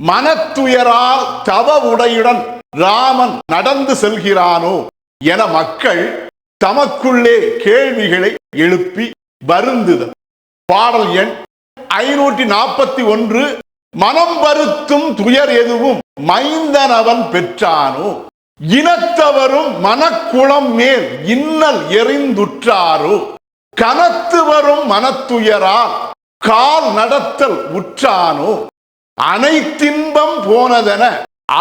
மனத்துயரால் தவ உடையுடன் ராமன் நடந்து செல்கிறானோ என மக்கள் தமக்குள்ளே கேள்விகளை எழுப்பி வருந்துதல். பாடல் எண் ஐநூற்றி நாற்பத்தி ஒன்று மனம் வருத்தும் துயர் எதுவும் மைந்தனவன் பெற்றானோ? இனத்தவரும் மனக்குளம் மேல் இன்னல் எறிந்துற்றாரோ? கனத்து வரும் மனத்துயரால் கால் நடத்தல் உற்றானோ? அனைத்தின்பம் போனதென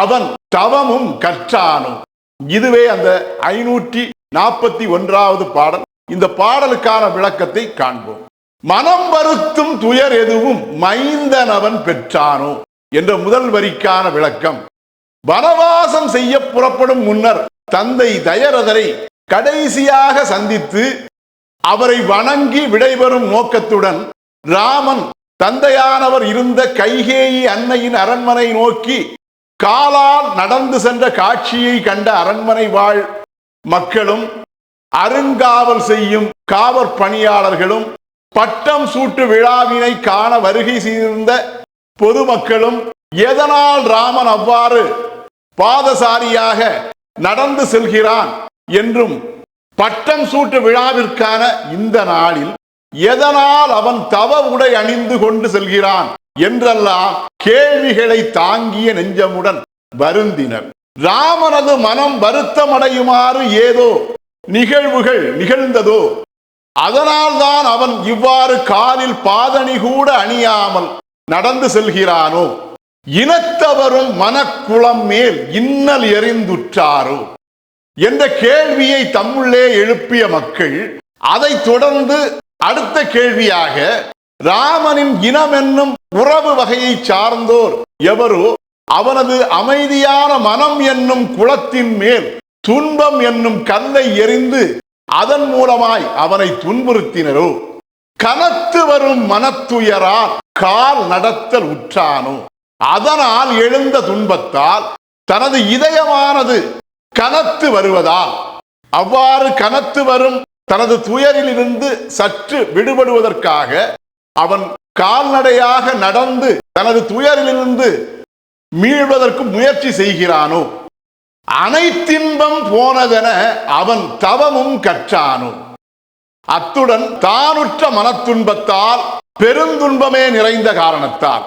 அவன் தவமும் கற்றானும். இதுவே அந்த ஐநூற்றி நாற்பத்தி ஒன்றாவது பாடல். இந்த பாடலுக்கான விளக்கத்தை காண்போம். மனம் வருத்தும் துயர் எதுவும் மைந்தனவன் பெற்றானோ என்ற முதல் வரிக்கான விளக்கம். வனவாசம் செய்ய புறப்படும் முன்னர் தந்தை தயரதரை கடைசியாக சந்தித்து அவரை வணங்கி விடைபெறும் நோக்கத்துடன் ராமன் தந்தையானவர் இருந்த கைகேயி அன்னையின் அரண்மனை நோக்கி காலால் நடந்து சென்ற காட்சியை கண்ட அரண்மனை வாழ் மக்களும் அருங்காவல் செய்யும் காவற் பணியாளர்களும் பட்டம் சூட்டு விழாவினை காண வருகை செய்திருந்த பொதுமக்களும் எதனால் ராமன் அவ்வாறு பாதசாரியாக நடந்து செல்கிறான் என்றும் பட்டம் சூட்டு விழாவிற்கான இந்த நாளில் எதனால் அவன் தவ உடை அணிந்து கொண்டு செல்கிறான் என்றெல்லாம் கேள்விகளை தாங்கிய நெஞ்சமுடன் வருந்தினர். ராமனது மனம் வருத்தமடையுமாறு ஏதோ நிகழ்வுகள் நிகழ்ந்ததோ அதனால்தான் அவன் இவ்வாறு காலில் பாதணி கூட அணியாமல் நடந்து செல்கிறானோ? இனத்தவரும் மனக்குளம் மேல் இன்னல் எறிந்துற்றாரோ என்ற கேள்வியை தம்முள்ளே எழுப்பிய மக்கள் அதைத் தொடர்ந்து அடுத்த கேள்வியாக ராமனின் இனம் என்னும் உறவு வகையை சார்ந்தோர் எவரோ அவனது அமைதியான மனம் என்னும் குளத்தின் மேல் துன்பம் என்னும் கல்லை எறிந்து அதன் மூலமாய் அவனை துன்புறுத்தினரோ? கனத்து வரும் மனத்துயரால் கால் நடத்தல் உற்றானோ? அதனால் எழுந்த துன்பத்தால் தனது இதயமானது கனத்து வருவதால் அவ்வாறு கனத்து வரும் தனது துயரிலிருந்து சற்று விடுபடுவதற்காக அவன் கால்நடையாக நடந்து தனது துயரிலிருந்து மீள்வதற்கு முயற்சி செய்கிறானோ? அனைத்தின்பம் போனதென அவன் தவமும் கற்றானோ? அத்துடன் தானுற்ற மனத்துன்பத்தால் பெருந்துன்பமே நிறைந்த காரணத்தால்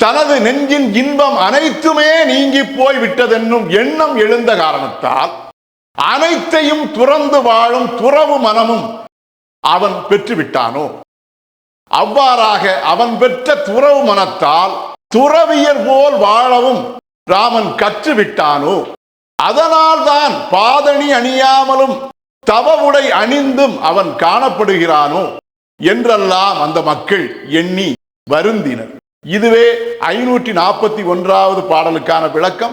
தனது நெஞ்சின் இன்பம் அனைத்துமே நீங்கி போய் விட்டதென்னும் எண்ணம் எழுந்த காரணத்தால் அனைத்தையும் துறந்து வாழும் துறவு மனமும் அவன் பெற்றுவிட்டானோ? அவ்வாறாக அவன் பெற்ற துறவு மனத்தால் துறவியர் போல் வாழவும் ராமன் கற்றுவிட்டானோ? அதனால்தான் பாதணி அணியாமலும் தவ உடை அணிந்தும் அவன் காணப்படுகிறானோ? என்றெல்லாம் அந்த மக்கள் எண்ணி வருந்தினர். இதுவே ஐநூற்றி நாற்பத்தி ஒன்றாவது பாடலுக்கான விளக்கம்.